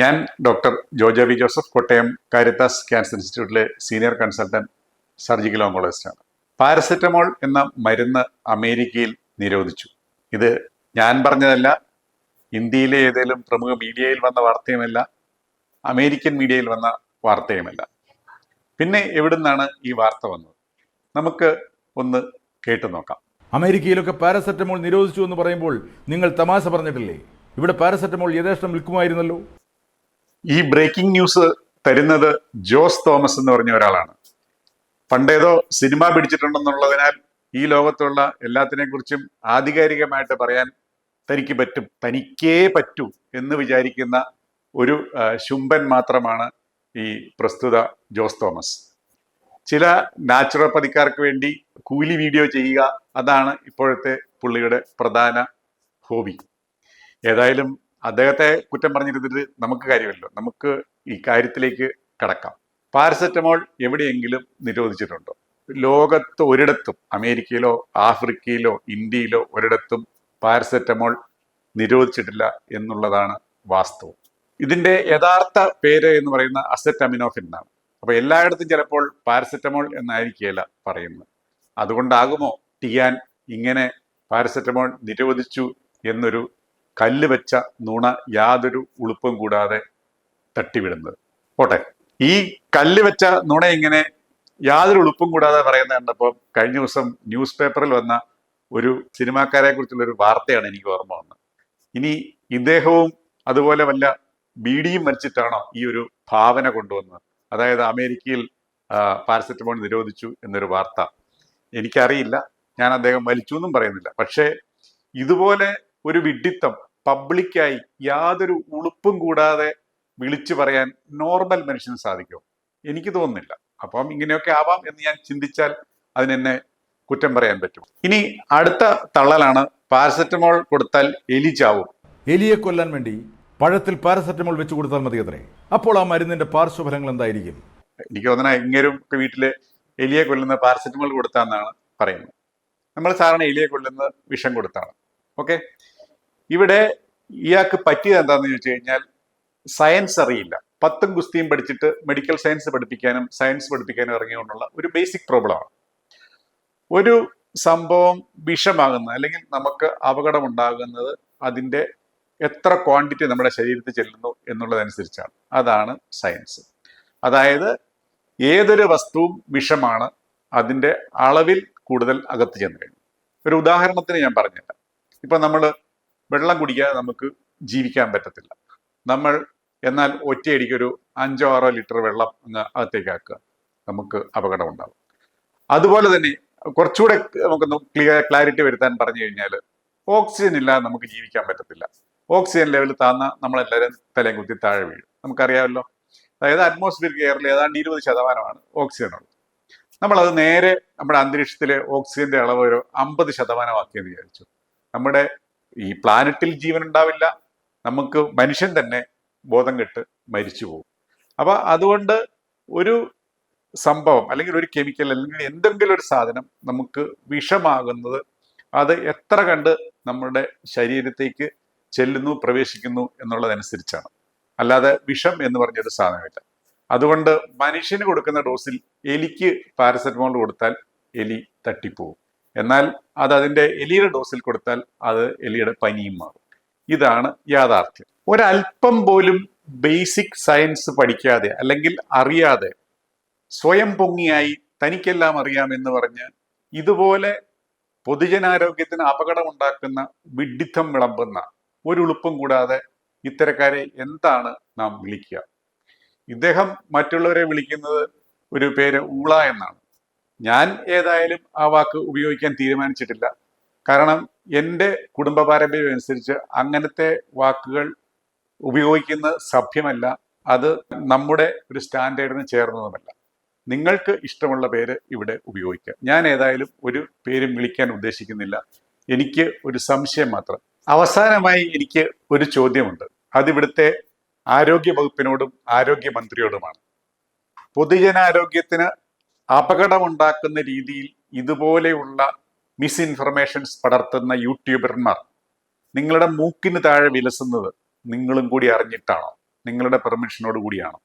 ഞാൻ doctor Jojo V Joseph Kottayam Karithas cancer ഇൻസ്റ്റിറ്റ്യൂട്ടിലെ senior consultant surgical ഓങ്കോളജിസ്റ്റാണ്. Paracetamol എന്ന മരുന്ന് അമേരിക്കയിൽ നിരോധിച്ചു. ഇത് ഞാൻ പറഞ്ഞതല്ല ഇന്ത്യയിലെ ഏതെങ്കിലും പ്രമുഖ മീഡിയയിൽ വന്ന വാർത്തയുമല്ല അമേരിക്കൻ മീഡിയയിൽ വന്ന വാർത്തയുമല്ല. പിന്നെ എവിടുന്നാണ് ഈ വാർത്ത വന്നത്? നമുക്ക് ഒന്ന് കേട്ടു നോക്കാം. അമേരിക്കയിലൊക്കെ പാരസെറ്റമോൾ നിരോധിച്ചു എന്ന് പറയുമ്പോൾ നിങ്ങൾ തമാശ പറഞ്ഞിട്ടില്ലേ? ഇവിടെ പാരസെറ്റമോൾ യഥേഷ്ടം വിൽക്കുമായിരുന്നല്ലോ. ഈ ബ്രേക്കിംഗ് ന്യൂസ് തരുന്നത് ജോസ് തോമസ് എന്ന് പറഞ്ഞ ഒരാളാണ്. പണ്ടേതോ സിനിമ പിടിച്ചിട്ടുണ്ടെന്നുള്ളതിനാൽ ഈ ലോകത്തുള്ള എല്ലാത്തിനെ കുറിച്ചും ആധികാരികമായിട്ട് പറയാൻ തനിക്ക് പറ്റും തനിക്കേ പറ്റൂ എന്ന് വിചാരിക്കുന്ന ഒരു ശുംഭൻ മാത്രമാണ് ഈ പ്രസ്തുത ജോസ് തോമസ്. ചില നാച്ചുറോപ്പതിക്കാർക്ക് വേണ്ടി കൂലി വീഡിയോ ചെയ്യുക അതാണ് ഇപ്പോഴത്തെ പുള്ളിയുടെ പ്രധാന ഹോബി. ഏതായാലും അദ്ദേഹത്തെ കുറ്റം പറഞ്ഞിരുന്നിട്ട് നമുക്ക് കാര്യമല്ലോ നമുക്ക് ഈ കാര്യത്തിലേക്ക് കടക്കാം. പാരസെറ്റമോൾ എവിടെയെങ്കിലും നിരോധിച്ചിട്ടുണ്ടോ? ലോകത്ത് ഒരിടത്തും അമേരിക്കയിലോ ആഫ്രിക്കയിലോ ഇന്ത്യയിലോ ഒരിടത്തും പാരസെറ്റമോൾ നിരോധിച്ചിട്ടില്ല എന്നുള്ളതാണ് വാസ്തവം. ഇതിന്റെ യഥാർത്ഥ പേര് എന്ന് പറയുന്ന അസെറ്റമിനോഫിൻ എന്നാണ്. അപ്പൊ എല്ലായിടത്തും ചിലപ്പോൾ പാരസെറ്റമോൾ എന്നായിരിക്കില്ല പറയുന്നത്. അതുകൊണ്ടാകുമോ ടിയാൻ ഇങ്ങനെ പാരസെറ്റമോൾ നിരോധിച്ചു എന്നൊരു കല്ല് വെച്ച നുണ യാതൊരു ഉളുപ്പും കൂടാതെ തട്ടിവിടുന്നത്. പോട്ടെ. ഈ കല്ല് വെച്ച നുണ ഇങ്ങനെ യാതൊരു ഉളുപ്പും കൂടാതെ പറയുന്നത് കണ്ടപ്പോൾ കഴിഞ്ഞ ദിവസം ന്യൂസ് പേപ്പറിൽ വന്ന ഒരു സിനിമാക്കാരെ കുറിച്ചുള്ള ഒരു വാർത്തയാണ് എനിക്ക് ഓർമ്മ വന്നത്. ഇനി ഇദ്ദേഹവും അതുപോലെ വല്ല ബീഡിയും വലിച്ചിട്ടാണോ ഈ ഒരു ഭാവന കൊണ്ടുവന്നത്? അതായത് അമേരിക്കയിൽ പാരസെറ്റമോൾ നിരോധിച്ചു എന്നൊരു വാർത്ത. എനിക്കറിയില്ല. ഞാൻ അദ്ദേഹം വലിച്ചു എന്നും പറയുന്നില്ല. പക്ഷേ ഇതുപോലെ ഒരു വിഡ്ഢിത്തം പബ്ലിക്കായി യാതൊരു ഉളുപ്പും കൂടാതെ വിളിച്ചു പറയാൻ നോർമൽ മനുഷ്യന് സാധിക്കും. എനിക്ക് തോന്നുന്നില്ല. അപ്പം ഇങ്ങനെയൊക്കെ ആവാം എന്ന് ഞാൻ ചിന്തിച്ചാൽ അതിനെന്നെ കുറ്റം പറയാൻ പറ്റും. ഇനി അടുത്ത തള്ളലാണ് പാരസെറ്റമോൾ കൊടുത്താൽ എലി ചാവും. എലിയെ കൊല്ലാൻ വേണ്ടി പഴത്തിൽ പാരസെറ്റമോൾ വെച്ച് കൊടുത്താൽ മതി അത്രേ. അപ്പോൾ ആ മരുന്നിന്റെ പാർശ്വഫലങ്ങൾ എന്തായിരിക്കും? എനിക്ക് തോന്നുന്ന എങ്ങരും ഒക്കെ വീട്ടിൽ എലിയെ കൊല്ലുന്ന പാരസെറ്റമോൾ കൊടുത്താന്നാണ് പറയുന്നത്. നമ്മൾ സാധാരണ എലിയെ കൊല്ലുന്ന വിഷം കൊടുത്താണ്. ഓക്കെ? ഇവിടെ ഇയാൾക്ക് പറ്റിയത് എന്താന്ന് ചോദിച്ചു കഴിഞ്ഞാൽ സയൻസ് അറിയില്ല. പത്തും കുസ്തിയും പഠിച്ചിട്ട് മെഡിക്കൽ സയൻസ് പഠിപ്പിക്കാനും സയൻസ് പഠിപ്പിക്കാനും ഇറങ്ങിയോണ്ടുള്ള ഒരു ബേസിക് പ്രോബ്ലമാണ് ഒരു സംഭവം വിഷമാകുന്ന അല്ലെങ്കിൽ നമുക്ക് അപകടം ഉണ്ടാകുന്നത് അതിന്റെ എത്ര ക്വാണ്ടിറ്റി നമ്മുടെ ശരീരത്തിൽ ചെല്ലുന്നു എന്നുള്ളതനുസരിച്ചാണ്. അതാണ് സയൻസ് അതായത് ഏതൊരു വസ്തുവും വിഷമാണ് അതിന്റെ അളവിൽ കൂടുതൽ അകത്ത് ചെന്ന് കഴിഞ്ഞു. ഒരു ഉദാഹരണത്തിന് ഞാൻ പറഞ്ഞില്ല ഇപ്പം നമ്മൾ വെള്ളം കുടിക്കാതെ നമുക്ക് ജീവിക്കാൻ പറ്റത്തില്ല. നമ്മൾ എന്നാൽ ഒറ്റയടിക്ക് ഒരു അഞ്ചോ ആറോ ലിറ്റർ വെള്ളം അങ്ങ് അകത്തേക്ക് ആക്കുക. നമുക്ക് അപകടം ഉണ്ടാവും. അതുപോലെ തന്നെ കുറച്ചുകൂടെ നമുക്കൊന്ന് ക്ലിയർ ക്ലാരിറ്റി വരുത്താൻ പറഞ്ഞു കഴിഞ്ഞാൽ ഓക്സിജൻ ഇല്ലാതെ നമുക്ക് ജീവിക്കാൻ പറ്റത്തില്ല. ഓക്സിജൻ ലെവൽ താന്ന നമ്മളെല്ലാവരും തലയും കുത്തി താഴെ വീഴും. നമുക്കറിയാമല്ലോ. അതായത് അറ്റ്മോസ്ഫിയർ എയറിൽ ഏതാണ്ട് ഇരുപത് ശതമാനമാണ് ഓക്സിജൻ ഉള്ളത്. നമ്മളത് നേരെ നമ്മുടെ അന്തരീക്ഷത്തിലെ ഓക്സിജന്റെ അളവ് ഒരു അമ്പത് ശതമാനമാക്കിയെന്ന് വിചാരിച്ചു. നമ്മുടെ ഈ പ്ലാനറ്റിൽ ജീവൻ ഉണ്ടാവില്ല നമുക്ക് മനുഷ്യൻ തന്നെ ബോധം കെട്ട് മരിച്ചു പോകും. അപ്പൊ അതുകൊണ്ട് ഒരു സംഭവം അല്ലെങ്കിൽ ഒരു കെമിക്കൽ അല്ലെങ്കിൽ എന്തെങ്കിലും ഒരു സാധനം നമുക്ക് വിഷമാകുന്നത് അത് എത്ര കണ്ട് നമ്മുടെ ശരീരത്തേക്ക് ചെല്ലുന്നു പ്രവേശിക്കുന്നു എന്നുള്ളതനുസരിച്ചാണ്. അല്ലാതെ വിഷം എന്ന് പറഞ്ഞൊരു സാധനമില്ല. അതുകൊണ്ട് മനുഷ്യന് കൊടുക്കുന്ന ഡോസിൽ എലിക്ക് പാരസെറ്റമോൾ കൊടുത്താൽ എലി തട്ടിപ്പോവും. എന്നാൽ അത് അതിന്റെ എലിയുടെ ഡോസിൽ കൊടുത്താൽ അത് എലിയുടെ പനിയും മാറും. ഇതാണ് യാഥാർത്ഥ്യം. ഒരല്പം പോലും ബേസിക് സയൻസ് പഠിക്കാതെ അല്ലെങ്കിൽ അറിയാതെ സ്വയം പൊങ്ങിയായി തനിക്കെല്ലാം അറിയാമെന്ന് പറഞ്ഞ് ഇതുപോലെ പൊതുജനാരോഗ്യത്തിന് അപകടമുണ്ടാക്കുന്ന വിഡിത്തം വിളമ്പുന്ന ഒരു ഉളുപ്പും കൂടാതെ ഇത്തരക്കാരെ എന്താണ് നാം വിളിക്കുക? ഇദ്ദേഹം മറ്റുള്ളവരെ വിളിക്കുന്നത് ഒരു പേര് ഊള എന്നാണ്. ഞാൻ ഏതായാലും ആ വാക്ക് ഉപയോഗിക്കാൻ തീരുമാനിച്ചിട്ടില്ല. കാരണം എന്റെ കുടുംബ പാരമ്പര്യം അനുസരിച്ച് അങ്ങനത്തെ വാക്കുകൾ ഉപയോഗിക്കുന്ന സഭ്യമല്ല. അത് നമ്മുടെ ഒരു സ്റ്റാൻഡേർഡിന് ചേർന്നതുമല്ല. നിങ്ങൾക്ക് ഇഷ്ടമുള്ള പേര് ഇവിടെ ഉപയോഗിക്കാം. ഞാൻ ഏതായാലും ഒരു പേരും വിളിക്കാൻ ഉദ്ദേശിക്കുന്നില്ല. എനിക്ക് ഒരു സംശയം മാത്രം. അവസാനമായി എനിക്ക് ഒരു ചോദ്യമുണ്ട്. അതിവിടുത്തെ ആരോഗ്യ വകുപ്പിനോടും ആരോഗ്യമന്ത്രിയോടുമാണ്. പൊതുജനാരോഗ്യത്തിന് അപകടമുണ്ടാക്കുന്ന രീതിയിൽ ഇതുപോലെയുള്ള മിസ്ഇൻഫർമേഷൻസ് പടർത്തുന്ന യൂട്യൂബർമാർ നിങ്ങളുടെ മൂക്കിന് താഴെ വിലസുന്നത് നിങ്ങളും കൂടി അറിഞ്ഞിട്ടാണോ? നിങ്ങളുടെ പെർമിഷനോട് കൂടിയാണ്?